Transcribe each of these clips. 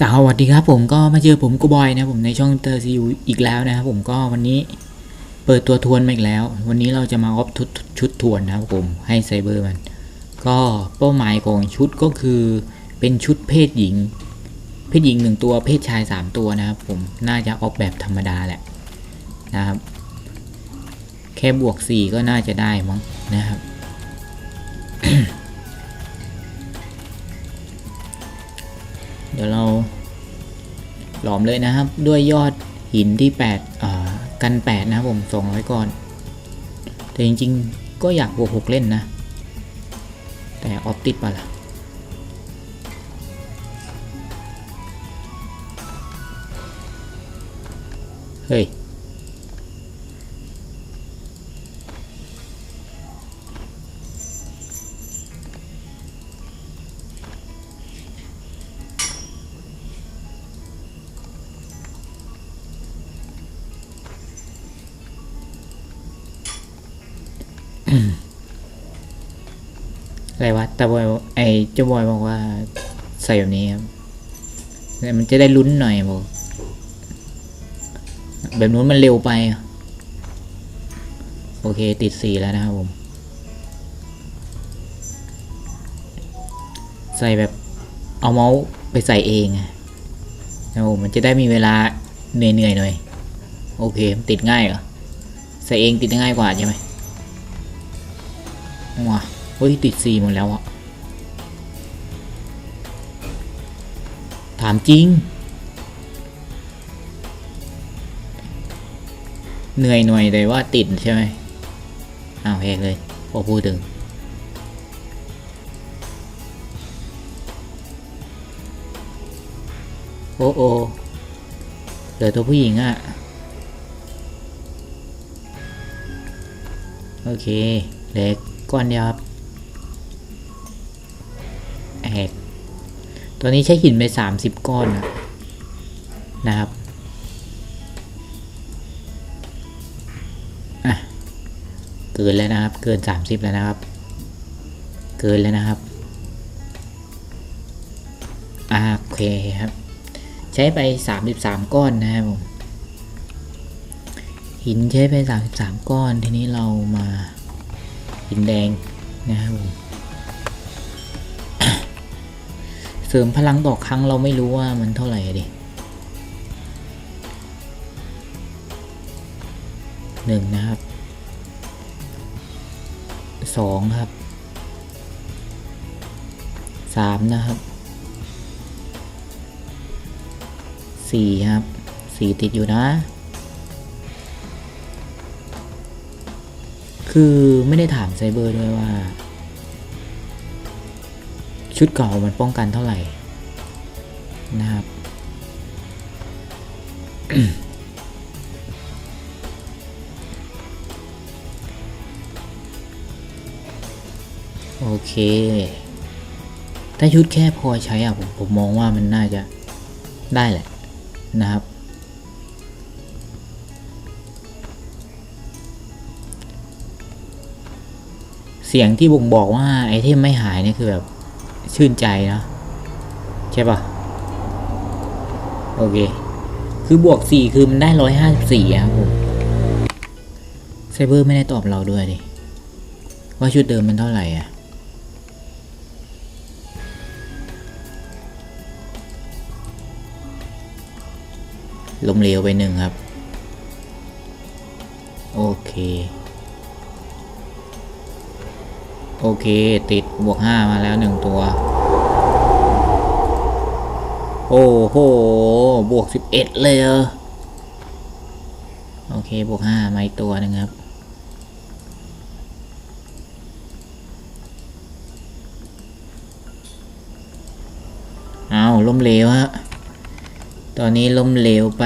สวัสดีครับผมก็มาเจอผมกูบอยนะผมในช่องเตอร์ซีอูอีกแล้วนะครับผมก็วันนี้เปิดตัวทวนมาอีกแล้ว วันนี้เราจะมาออฟชุดชุดทวนนะครับผมให้ไซเบอร์มัน ก็เป้าหมายของชุดก็คือเป็นชุดเพศหญิง เพศหญิงหนึ่งตัวเพศชายสามตัวนะครับผมน่าจะออกแบบธรรมดาแหละนะครับ แค่บวกสี่ก็น่าจะได้มั้งนะครับ เดี๋ยวเราหลอมเลยนะครับ ด้วยยอดหินที่8อ่ากัน 8 นะครับผม 200ก้อน แต่จริงๆ ก็อยากบวก 6 เล่นนะ แต่ออฟติดปะล่ะเฮ้ย อะไรวะแต่บอยไอ้เจ้าบอยบอกว่าใส่แบบนี้ครับแต่มันจะได้ลุ้นหน่อยบอกแบบนู้นมันเร็วไป โอเคติดสี่แล้วนะครับผม ใส่แบบเอาเมาส์ไปใส่เองนะครับผมมันจะได้มีเวลาเหนื่อยๆหน่อย โอเคติดง่ายเหรอ ใส่เองติดง่ายกว่าใช่ไหมว้า เฮ้ยติดสี่หมดแล้วอะถามจริง เหนื่อยหน่อยแต่ว่าติดใช่ไหมอ้าวแหกเลยพอพูดถึง โอ้โอเหลือตัวผู้หญิงอะโอเคเหล็กก้อนเดียวครับ ตัวนี้ใช้หินไปสามสิบก้อนนะนะครับอะเกินแล้วนะครับ เกินสามสิบแล้วนะครับ เกินแล้วนะครับอ่าโอเคครับ ใช้ไปสามสิบสามก้อนนะครับผมหินใช้ไปสามสิบสามก้อน ทีนี้เรามาหินแดงนะครับผม ริมพลังต่อครั้งเราไม่รู้ว่ามันเท่าไหร่ดิหนึ่งนะครับสองครับสามนะครับสี่ครับสี่ติดอยู่นะ คือไม่ได้ถามไซเบอร์ด้วยว่า ชุดเก่ามันป้องกันเท่าไหร่นะครับโอเค ถ้าชุดแค่พอใช้อะผมผมมองว่ามันน่าจะได้แหละนะครับ เสียงที่บ่งบอกว่าไอเทมไม่หายเนี่ยคือแบบ ชื่นใจนะใช่ปะโอเค คือบวกสี่คือมันได้ร้อยห้าสิบสี่ครับผมไซเบอร์ไม่ได้ตอบเราด้วยดิว่าชุดเดิมมันเท่าไหร่อะล้มเหลวไปหนึ่งครับ โอเค โอเค ติด บวกห้ามาแล้วหนึ่งตัว โอ้โห บวกสิบเอ็ดเลยเหรอโอเค บวกห้ามาอีกตัวนึงครับ เอาล้มเหลวฮะ ตอนนี้ล้มเหลวไป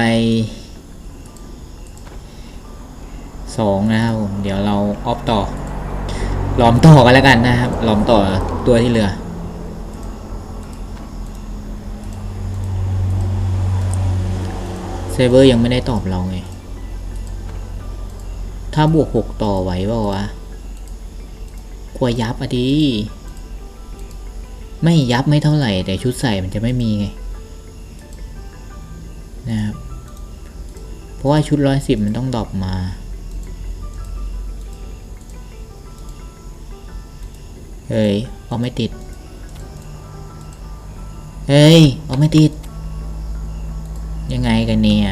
สองนะครับผม เดี๋ยวเราออฟต่อ ล้อมต่อกันแล้วกันนะครับล้อมต่อตัวที่เหลือเซเบอร์ยังไม่ได้ตอบเราไงถ้าบวกหกต่อไหวเปล่าวะกลัวยับอะดีไม่ยับไม่เท่าไหร่ แต่ชุดใส่มันจะไม่มีไงนะครับเพราะว่าชุดร้อยสิบมันต้องดรอปมา เฮ้ยเอาไม่ติด เฮ้ยเอาไม่ติด ยังไงกันเนี่ย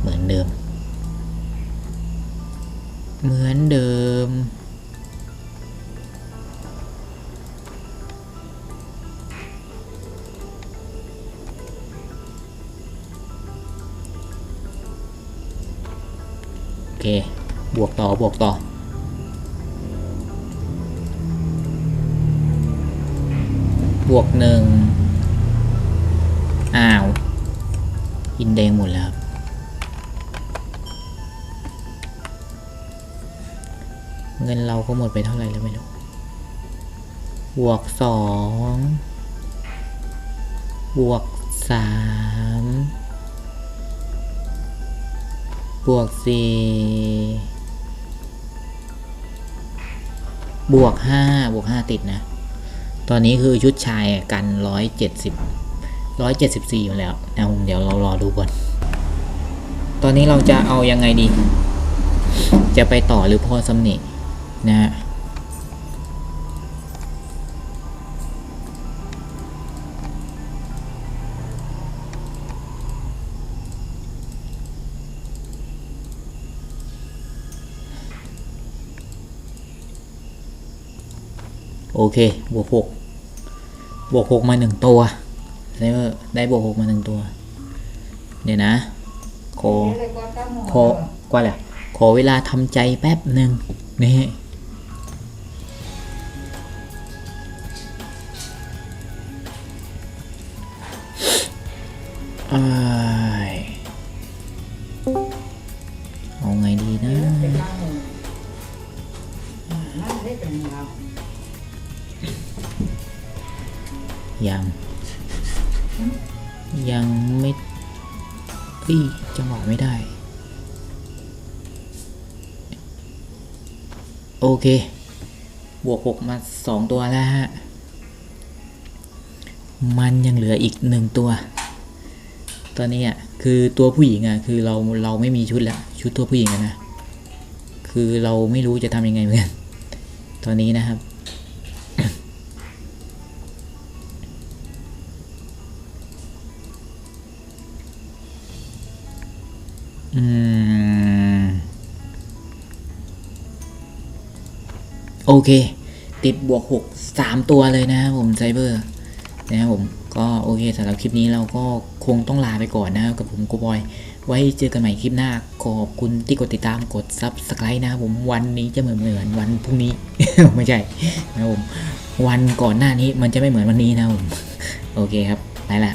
เหมือนเดิม เหมือนเดิม บวกต่อบวกต่อ บวกหนึ่งอ้าว อินแดงหมดแล้วครับเงินเราก็หมดไปเท่าไหร่แล้วไม่รู้ บวกสอง บวกสาม บวกสี่ บวกห้าบวกห้าติดนะ ตอนนี้คือชุดชายกันร้อยเจ็ดสิบร้อยเจ็ดสิบสี่อยู่แล้วนะผมเดี๋ยวเรารอดูก่อน ตอนนี้เราจะเอายังไงดี จะไปต่อหรือพอสำเนีนะฮะ โอเค บวกหกบวกหกมาหนึ่งตัวไซเบอร์ได้บวกหกมาหนึ่งตัว เดี๋ยวนะโคขอกว่าแหละขอเวลาทำใจแป๊บหนึ่งนี่อ้ายเอา ยัง ยังไม่เอ้ยจังหวะไม่ได้ โอเค บวกหกมาสองตัวแล้วฮะ มันยังเหลืออีกหนึ่งตัว ตอนนี้อะ คือตัวผู้หญิงอะ คือเราเราไม่มีชุดแล้ว ชุดตัวผู้หญิงนะ คือเราไม่รู้จะทำยังไงเหมือนกัน ตอนนี้นะครับ โอเค ติดบวกหกสามตัวเลยนะครับผมไซเบอร์ นะครับผมก็โอเคสำหรับคลิปนี้เราก็คงต้องลาไปก่อนนะครับกับผมโกบอย ไว้เจอกันใหม่คลิปหน้า ขอบคุณที่กดติดตามกด Subscribe นะครับผมวันนี้จะเหมือนเหมือนวันพรุ่งนี้ ไม่ใช่นะครับผม วันก่อนหน้านี้มันจะไม่เหมือนวันนี้นะครับผม โอเคครับ ไปละ